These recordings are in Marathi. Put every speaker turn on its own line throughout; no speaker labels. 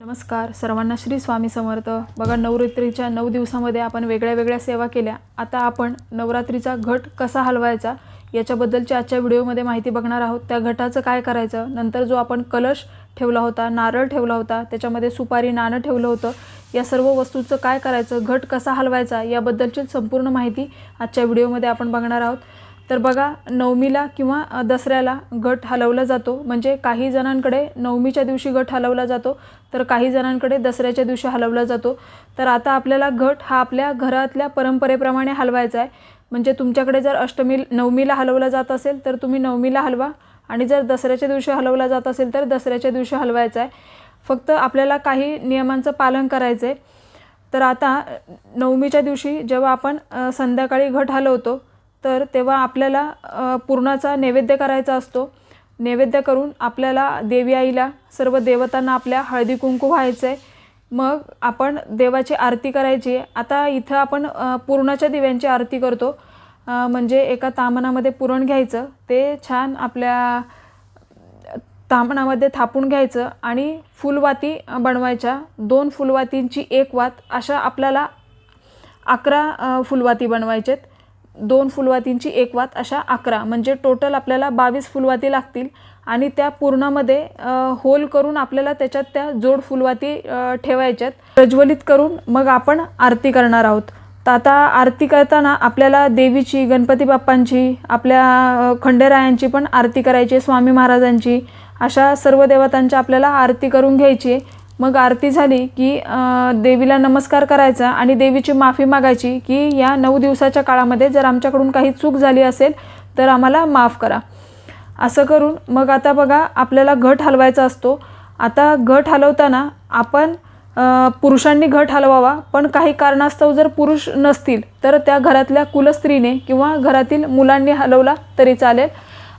नमस्कार. सर्वांना श्री स्वामी समर्थ. बघा नवरात्रीच्या नऊ दिवसामध्ये आपण वेगळ्या वेगळ्या सेवा केल्या. आता आपण नवरात्रीचा घट कसा हलवायचा याच्याबद्दलची आजच्या व्हिडिओमध्ये माहिती बघणार आहोत. त्या घटाचं काय करायचं? नंतर जो आपण कलश ठेवला होता नारळ ठेवला होता त्याच्यामध्ये सुपारी नाणं ठेवलं होतं या सर्व वस्तूचं काय करायचं? घट कसा हलवायचा? याबद्दलची संपूर्ण माहिती आजच्या व्हिडिओमध्ये आपण बघणार आहोत. तर बघा नवमीला किंवा दसऱ्याला घट हलवला जातो. म्हणजे काही जणांकडे नवमीच्या दिवशी घट हलवला जातो तर काही जणांकडे दसऱ्याच्या दिवशी हलवला जातो. तर आता आपल्याला घट हा आपल्या घरातल्या परंपरेप्रमाणे हलवायचा आहे. म्हणजे तुमच्याकडे जर अष्टमी नवमीला हलवला जात असेल तर तुम्ही नवमीला हलवा. आणि जर दसऱ्याच्या दिवशी हलवला जात असेल तर दसऱ्याच्या दिवशी हलवायचा आहे. फक्त आपल्याला काही नियमांचं पालन करायचं आहे तर आता नवमीच्या दिवशी जेव्हा आपण संध्याकाळी घट हलवतो तर तेव्हा आपल्याला पूर्णाचा पुरणाचा नैवेद्य करायचा असतो. नैवेद्य करून आपल्याला देवी आईला सर्व देवतांना आपल्या हळदी कुंकू व्हायचं आहे मग आपण देवाची आरती करायची. आहे आता इथं आपण पुरणाच्या दिव्यांची आरती करतो. म्हणजे एका तामणामध्ये पुरण घ्यायचं. ते छान आपल्या तामणामध्ये थापून घ्यायचं आणि फुलवाती बनवायच्या. दोन फुलवातींची एक वात अशा आपल्याला अकरा फुलवाती बनवायचेत. दोन फुलवातींची एक वात अशा अकरा. म्हणजे टोटल आपल्याला बावीस फुलवाती लागतील आणि त्या पूर्णामध्ये होल करून आपल्याला त्याच्यात त्या जोड फुलवाती ठेवायच्यात. प्रज्वलित करून मग आपण आरती करणार आहोत. तर आता आरती करताना आपल्याला देवीची गणपती बाप्पांची आपल्या खंडेरायांची पण आरती करायची स्वामी महाराजांची अशा सर्व देवतांची आपल्याला आरती करून घ्यायची. आहे मग आरती झाली की देवीला नमस्कार करायचा आणि देवीची माफी मागायची की या नऊ दिवसाच्या काळामध्ये जर आमच्याकडून काही चूक झाली असेल तर आम्हाला माफ करा. असं करून मग आता बघा आपल्याला घट हलवायचा असतो. आता घट हलवताना आपण पुरुषांनी घट हलवावा पण काही कारणास्तव जर पुरुष नसतील तर त्या घरातल्या कुलस्त्रीने किंवा घरातील मुलांनी हलवला तरी चालेल.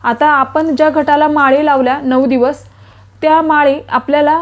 आता आपण ज्या घटाला माळी लावल्या नऊ दिवस त्या माळी आपल्याला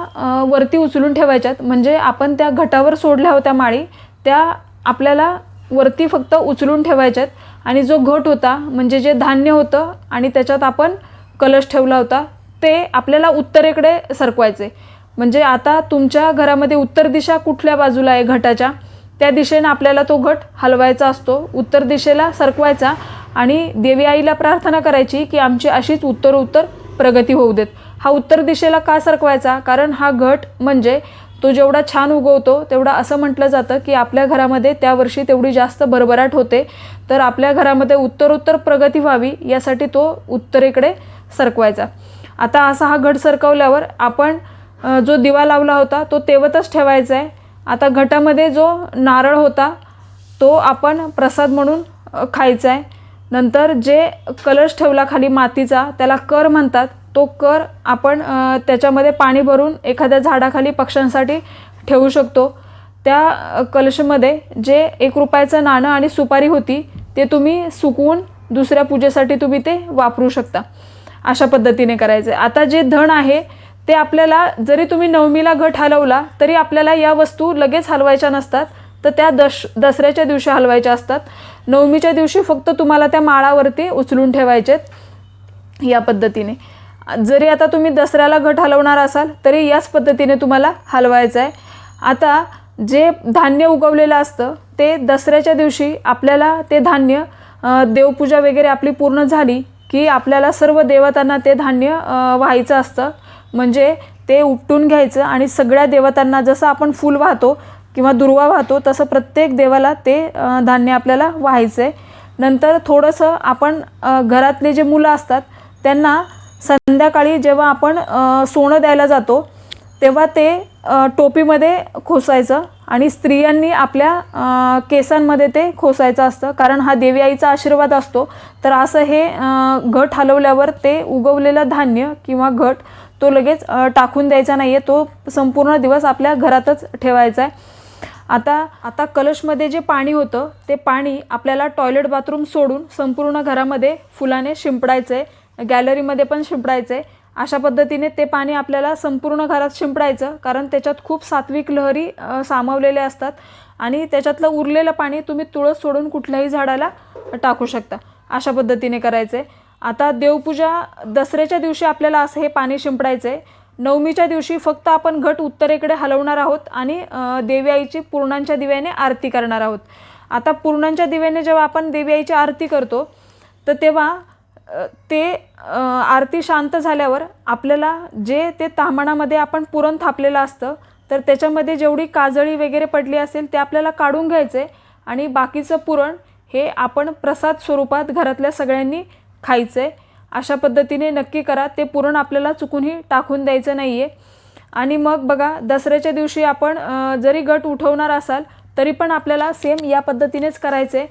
वरती उचलून ठेवायच्यात. म्हणजे आपण त्या घटावर सोडल्या होत्या माळी त्या आपल्याला वरती फक्त उचलून ठेवायच्यात. आणि जो घट होता म्हणजे जे धान्य होतं आणि त्याच्यात आपण कलश ठेवला होता ते आपल्याला उत्तरेकडे सरकवायचे. म्हणजे आता तुमच्या घरामध्ये उत्तर दिशा कुठल्या बाजूला आहे घटाच्या? त्या दिशेनं आपल्याला तो घट हलवायचा असतो उत्तर दिशेला सरकवायचा. आणि देवी आईला प्रार्थना करायची की आमची अशीच उत्तर उत्तर प्रगती होऊ देत. हा उत्तर दिशेला का सरकवायचा? कारण हा घट म्हणजे तो जेवढा छान उगवतो तेवढा असं म्हटलं जातं की आपल्या घरामध्ये त्या वर्षी तेवढी जास्त भरभराट होते. तर आपल्या घरामध्ये उत्तरोत्तर प्रगती व्हावी यासाठी तो उत्तरेकडे सरकवायचा. आता असा हा घट सरकवल्यावर आपण जो दिवा लावला होता तो तेवतच ठेवायचा आहे. आता घटामध्ये जो नारळ होता तो आपण प्रसाद म्हणून खायचा आहे. नंतर जे कलश ठेवला खाली मातीचा त्याला कर म्हणतात. तो कर आपण त्याच्यामध्ये पाणी भरून एखाद्या झाडाखाली पक्ष्यांसाठी ठेवू शकतो. त्या कलशमध्ये जे एक रुपयाचं नाणं आणि सुपारी होती ते तुम्ही सुकवून दुसऱ्या पूजेसाठी तुम्ही ते वापरू शकता. अशा पद्धतीने करायचं आहे. आता जे धन आहे ते आपल्याला जरी तुम्ही नवमीला घट हलवला तरी आपल्याला या वस्तू लगेच हलवायच्या नसतात. तर त्या दश दसऱ्याच्या दिवशी हलवायच्या असतात. नवमीच्या दिवशी फक्त तुम्हाला त्या माळावरती उचलून ठेवायचेत या पद्धतीने. जरी आता तुम्ही दसऱ्याला घट हलवणार असाल तरी याच पद्धतीने तुम्हाला हलवायचं आहे. आता जे धान्य उगवलेलं असतं ते दसऱ्याच्या दिवशी आपल्याला ते धान्य देवपूजा वगैरे आपली पूर्ण झाली की आपल्याला सर्व देवतांना ते धान्य व्हायचं असतं. म्हणजे ते उपटून घ्यायचं आणि सगळ्या देवतांना जसं आपण फूल वाहतो किंवा दुर्वा वाहतो तसं प्रत्येक देवाला ते धान्य आपल्याला व्हायचं आहे नंतर थोडंसं आपण घरातले जे मुलं असतात त्यांना संध्याकाळी जेव्हा आपण सोनं द्यायला जातो तेव्हा ते टोपीमध्ये खोसायचं आणि स्त्रियांनी आपल्या केसांमध्ये ते खोसायचं असतं. कारण हा देवी आईचा आशीर्वाद असतो. तर असं हे घट हलवल्यावर ते उगवलेलं धान्य किंवा घट तो लगेच टाकून द्यायचा नाही आहे तो संपूर्ण दिवस आपल्या घरातच ठेवायचा आहे आता आता कलशमध्ये जे पाणी होतं ते पाणी आपल्याला टॉयलेट बाथरूम सोडून संपूर्ण घरामध्ये फुलाने शिंपडायचं आहे गॅलरीमध्ये पण शिंपडायचं. आहे अशा पद्धतीने ते पाणी आपल्याला संपूर्ण घरात शिंपडायचं कारण त्याच्यात खूप सात्विक लहरी सामावलेले सामावलेल्या असतात. आणि त्याच्यातलं उरलेलं पाणी तुम्ही तुळस सोडून कुठल्याही झाडाला टाकू शकता. अशा पद्धतीने करायचं. आहे आता देवपूजा दसऱ्याच्या दिवशी आपल्याला असं हे पाणी शिंपडायचं. आहे नवमीच्या दिवशी फक्त आपण घट उत्तरेकडे हलवणार आहोत आणि देवी आईची पूर्णांच्या दिव्याने आरती करणार आहोत. आता पूर्णांच्या दिव्याने जेव्हा आपण देवी आईची आरती करतो तर तेव्हा ते आरती शांत झाल्यावर आपल्याला जे ते तामणामध्ये आपण पुरण थापलेलं असतं तर त्याच्यामध्ये जेवढी काजळी वगैरे पडली असेल ते आपल्याला काढून घ्यायचे आणि बाकीचं पुरण हे आपण प्रसाद स्वरूपात घरातल्या सगळ्यांनी खायचं. आहे अशा पद्धतीने नक्की करा. ते पुरण आपल्याला चुकूनही टाकून द्यायचं नाही आहे आणि मग बघा दसऱ्याच्या दिवशी आपण जरी गट उठवणार असाल तरी पण आपल्याला सेम या पद्धतीनेच करायचं आहे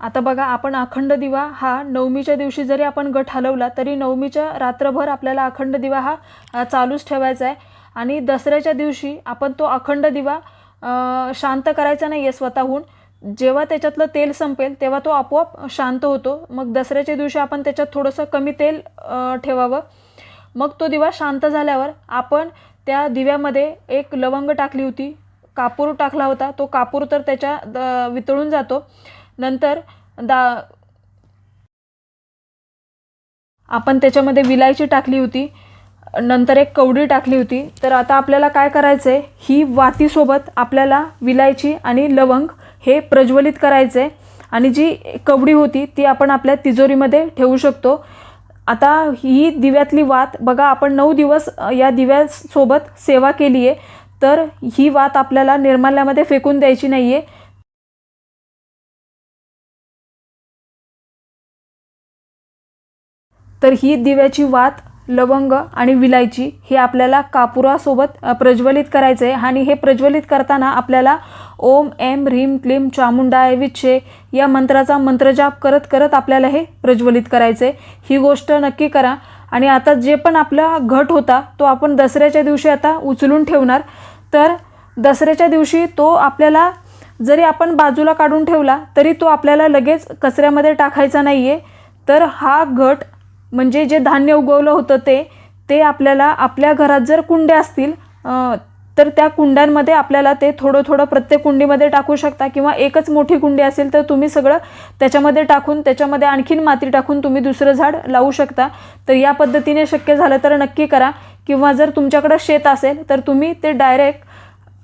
आता बघा आपण अखंड दिवा हा नवमीच्या दिवशी जरी आपण गट हलवला तरी नवमीच्या रात्रभर आपल्याला अखंड दिवा हा चालूच ठेवायचा आहे आणि दसऱ्याच्या दिवशी आपण तो अखंड दिवा शांत करायचा नाही आहे स्वतःहून. जेव्हा त्याच्यातलं तेल संपेल तेव्हा तो आपोआप शांत होतो. मग दसऱ्याच्या दिवशी आपण त्याच्यात थोडंसं कमी तेल ठेवावं. मग तो दिवा शांत झाल्यावर आपण त्या दिव्यामध्ये एक लवंग टाकली होती. कापूर टाकला होता. तो कापूर तर त्याच्या द- वितळून जातो. नंतर दा आपण त्याच्यामध्ये विलायची टाकली होती. नंतर एक कवडी टाकली होती. तर आता आपल्याला काय करायचं आहे ही वातीसोबत आपल्याला विलायची आणि लवंग हे प्रज्वलित करायचं आहे आणि जी कवडी होती ती आपण आपल्या तिजोरीमध्ये ठेवू शकतो. आता ही दिव्यातली वात बघा आपण नऊ दिवस या दिव्यासोबत सेवा केली आहे तर ही वात आपल्याला निर्माल्यामध्ये फेकून द्यायची नाही आहे तर ही दिव्याची वात लवंग आणि विलायची हे आपल्याला कापुरासोबत प्रज्वलित करायचं आहे आणि हे प्रज्वलित करताना आपल्याला ओम एम ह्रीम क्लीम चामुंडाय विच्छे या मंत्राचा मंत्रजाप करत करत आपल्याला हे प्रज्वलित करायचं आहे ही गोष्ट नक्की करा. आणि आता जे पण आपला घट होता तो आपण दसऱ्याच्या दिवशी आता उचलून ठेवणार. तर दसऱ्याच्या दिवशी तो आपल्याला जरी आपण बाजूला काढून ठेवला तरी तो आपल्याला लगेच कचऱ्यामध्ये टाकायचा नाही आहे तर हा घट म्हणजे जे धान्य उगवलं होतं ते ते आपल्याला आपल्या घरात जर कुंड्या असतील तर त्या कुंड्यांमध्ये आपल्याला ते थोडं थोडं प्रत्येक कुंडीमध्ये टाकू शकता किंवा एकच मोठी कुंडी असेल तर तुम्ही सगळं त्याच्यामध्ये टाकून त्याच्यामध्ये आणखीन माती टाकून तुम्ही दुसरं झाड लावू शकता. तर या पद्धतीने शक्य झालं तर नक्की करा. किंवा जर तुमच्याकडं शेत असेल तर तुम्ही ते डायरेक्ट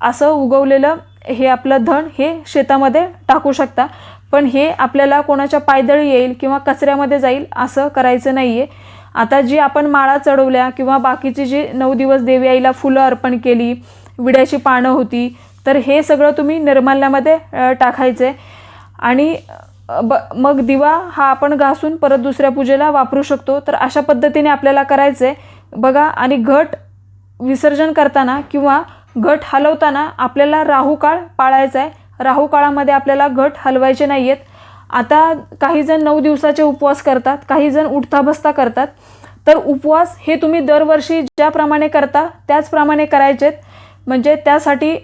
असं उगवलेलं हे आपलं धन हे शेतामध्ये टाकू शकता. पण हे आपल्याला कोणाच्या पायदळी येईल किंवा कचऱ्यामध्ये जाईल असं करायचं नाही आहे आता जी आपण माळा चढवल्या किंवा बाकीची जी नऊ दिवस देवी आईला फुलं अर्पण केली विड्याची पानं होती तर हे सगळं तुम्ही निर्माल्यामध्ये टाकायचं आहे आणि ब मग दिवा हा आपण घासून परत दुसऱ्या पूजेला वापरू शकतो. तर अशा पद्धतीने आपल्याला करायचं आहे बघा आणि घट विसर्जन करताना किंवा घट हलवताना आपल्याला राहू काळ पाळायचा आहे राहू काळामध्ये आपल्याला घट हलवायचे नाही आहेत आता काही जण नऊ दिवसाचे उपवास करतात काही जण उठता बसता करतात. तर उपवास हे तुम्ही दरवर्षी ज्याप्रमाणे करता त्याचप्रमाणे करायचेत. म्हणजे त्यासाठी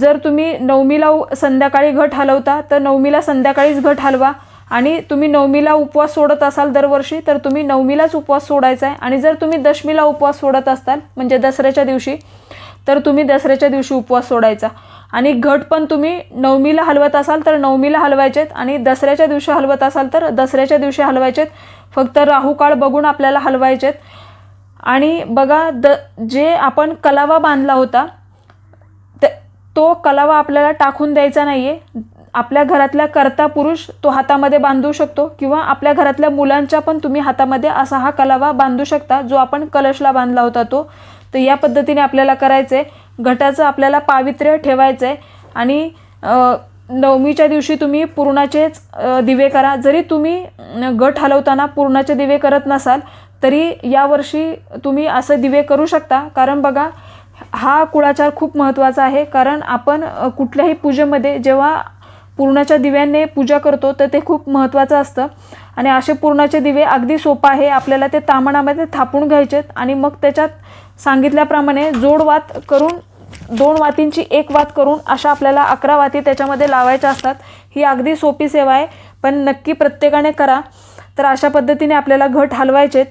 जर तुम्ही नवमीला उ- संध्याकाळी घट हलवता तर नवमीला संध्याकाळीच घट हलवा. आणि तुम्ही नवमीला उपवास सोडत असाल दरवर्षी तर तुम्ही नवमीलाच उपवास सोडायचा आहे. आणि जर तुम्ही दशमीला उपवास सोडत असाल म्हणजे दसऱ्याच्या दिवशी तर तुम्ही दसऱ्याच्या दिवशी उपवास सोडायचा. आणि घट पण तुम्ही नवमीला हलवत असाल तर नवमीला हलवायचेत आणि दसऱ्याच्या दिवशी हलवत असाल तर दसऱ्याच्या दिवशी हलवायचेत. फक्त राहूकाळ बघून आपल्याला हलवायचेत. आणि बघा द जे आपण कलावा बांधला होता तो कलावा आपल्याला टाकून द्यायचा नाही आहे आपल्या घरातल्या कर्ता पुरुष तो हातामध्ये बांधू शकतो किंवा आपल्या घरातल्या मुलांच्या पण तुम्ही हातामध्ये असा हा कलावा बांधू शकता जो आपण कलशला बांधला होता तो. तर या पद्धतीने आपल्याला करायचं आहे घटाचं आपल्याला पावित्र्य ठेवायचं आहे आणि नवमीच्या दिवशी तुम्ही पूर्णाचेच दिवे करा. जरी तुम्ही गट घट हलवताना पूर्णाचे दिवे करत नसाल तरी यावर्षी तुम्ही असं दिवे करू शकता. कारण बघा हा कुळाचार खूप महत्त्वाचा आहे. कारण आपण कुठल्याही पूजेमध्ये जेव्हा पूर्णाच्या दिव्याने पूजा करतो तर ते खूप महत्त्वाचं असतं. आणि असे पूर्णाचे दिवे अगदी सोपं आहे. आपल्याला ते तामणामध्ये थापून घ्यायचेत आणि मग त्याच्यात सांगितल्याप्रमाणे जोडवात करून दोन वातींची एक वात करून अशा आपल्याला अकरा वाती त्याच्यामध्ये लावायच्या असतात. ही अगदी सोपी सेवा आहे पण नक्की प्रत्येकाने करा. तर अशा पद्धतीने आपल्याला घट हलवायचेत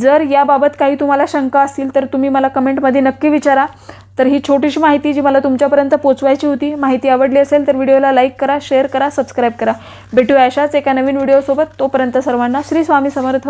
जर याबाबत काही तुम्हाला शंका असतील तर तुम्ही मला कमेंटमध्ये नक्की विचारा. तर ही छोटीशी माहिती जी मला तुमच्यापर्यंत पोचवायची होती माहिती आवडली असेल तर व्हिडिओला लाईक करा शेअर करा सबस्क्राईब करा. भेटूया अशाच एका नवीन व्हिडिओसोबत. तोपर्यंत सर्वांना श्री स्वामी समर्थ.